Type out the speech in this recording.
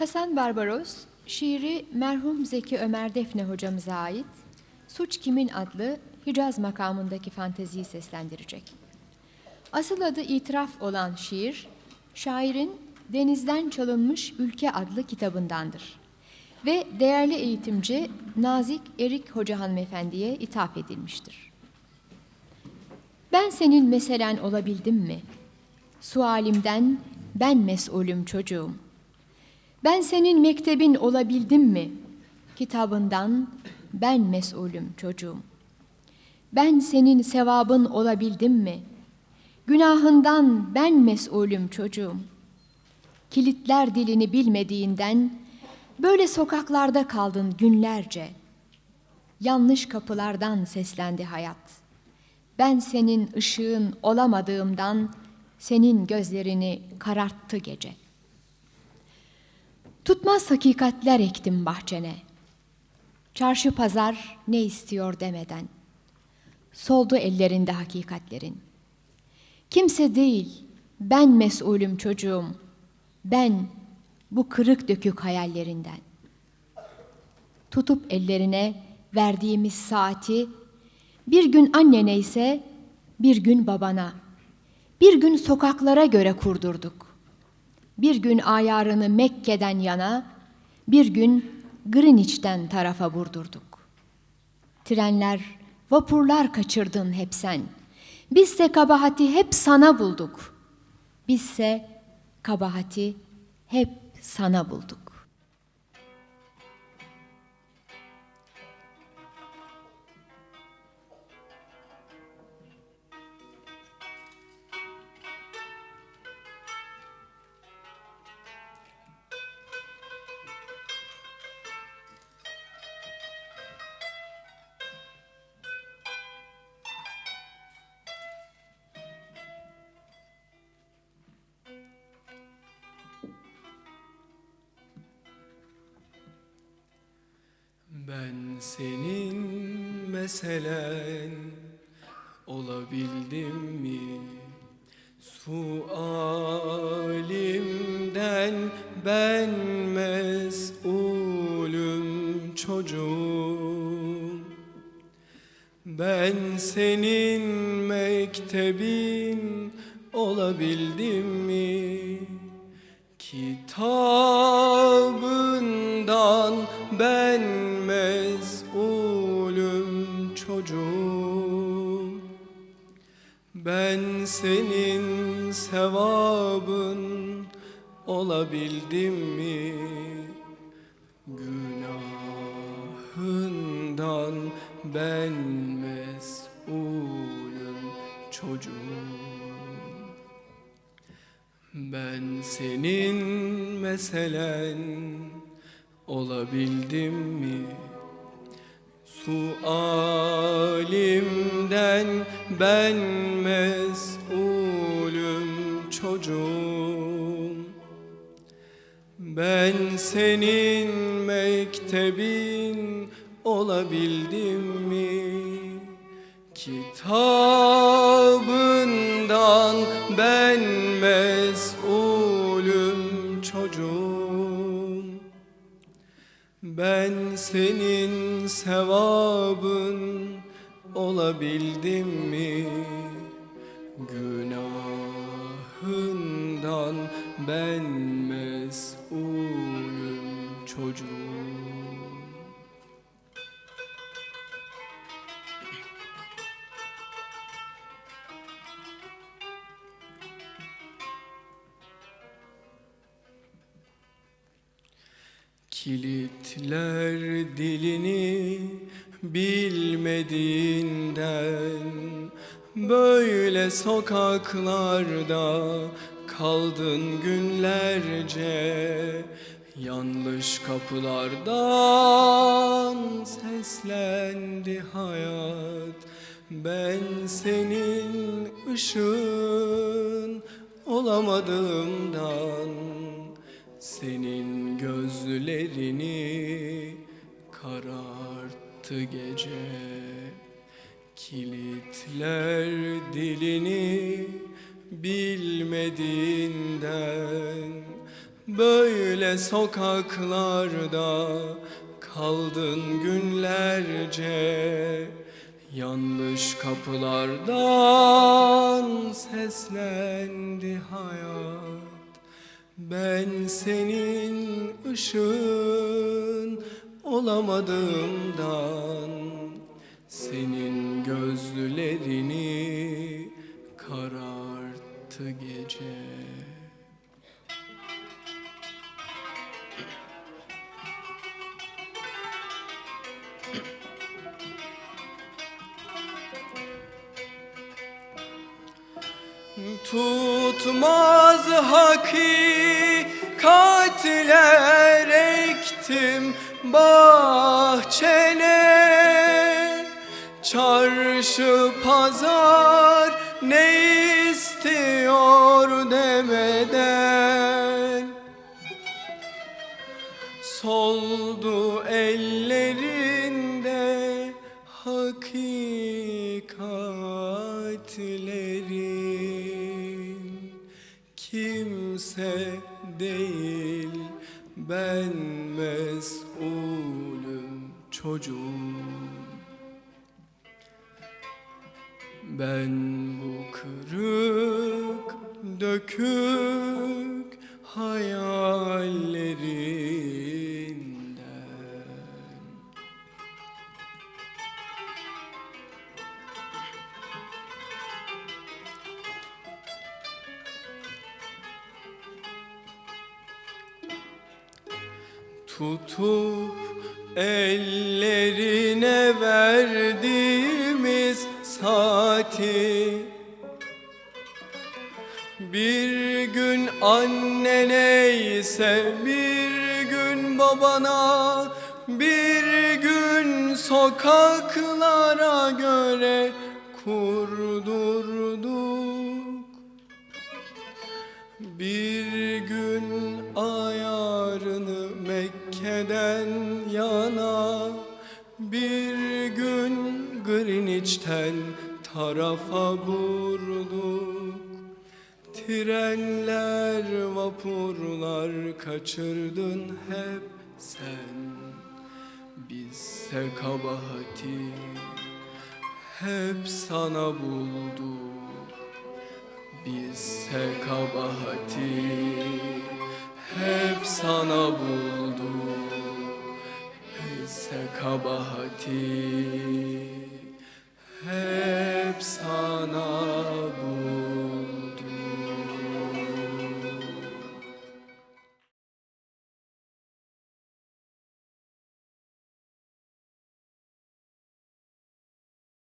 Hasan Barbaros, şiiri merhum Zeki Ömer Defne hocamıza ait Suç Kimin adlı Hicaz makamındaki fanteziyi seslendirecek. Asıl adı itiraf olan şiir, şairin Denizden Çalınmış Ülke adlı kitabındandır ve değerli eğitimci Nazik Erik Hoca hanımefendiye ithaf edilmiştir. Ben senin meselen olabildim mi? Sualimden ben mesulüm çocuğum. Ben senin mektebin olabildim mi? Kitabından ben mesulüm çocuğum. Ben senin sevabın olabildim mi? Günahından ben mesulüm çocuğum. Kilitler dilini bilmediğinden böyle sokaklarda kaldın günlerce. Yanlış kapılardan seslendi hayat. Ben senin ışığın olamadığımdan senin gözlerini kararttı gece. Tutmaz hakikatler ektim bahçene. Çarşı pazar ne istiyor demeden. Soldu ellerinde hakikatlerin. Kimse değil, ben mesulüm çocuğum. Ben bu kırık dökük hayallerinden. Tutup ellerine verdiğimiz saati bir gün annene ise bir gün babana, bir gün sokaklara göre kurdurduk. Bir gün ayarını Mekke'den yana, bir gün Greenwich'ten tarafa vurdurduk. Trenler, vapurlar kaçırdın hep sen. Bizse kabahati hep sana bulduk. Bizse kabahati hep sana bulduk. Senin meselen olabildim mi? Sualimden ben mesulüm çocuğum Ben senin mektebin olabildim mi? Kitabından ben Ben senin sevabın olabildim mi? Günahından ben mesulüm çocuğum ben senin meselen olabildim mi? Sualimden ben mesulüm çocuğum Ben senin mektebin olabildim mi? Kitabından ben mesulüm Ben senin sevabın olabildim mi? Günahından ben mesulüm çocuğum Kilitler dilini bilmediğinden Böyle sokaklarda kaldın günlerce. Yanlış kapılardan seslendi hayat. Ben senin ışığın olamadığımdan senin gözlerini kararttı gece. Kilitler dilini bilmediğinden Böyle sokaklarda kaldın günlerce. Yanlış kapılardan seslendi hayat Ben senin ışığın olamadığımdan Senin gözlerini kararttı gece Tutmaz hakikatler ektim bahçene. Çarşı pazar ne istiyor demeden. Soldu ellerinde Kimse değil ben mesulüm çocuğum. Ben bu kırık dökük hayallerinden Tutup ellerine verdiğimiz saati. Bir gün annene ise bir gün babana Bir gün sokaklara göre kurdurduk. Bir Mekke'den yana Bir gün Greenwich'ten tarafa vurduk. Trenler, vapurlar kaçırdın hep sen. Bizse kabahati hep sana bulduk. Bizse kabahati hep sana bulduk Bizse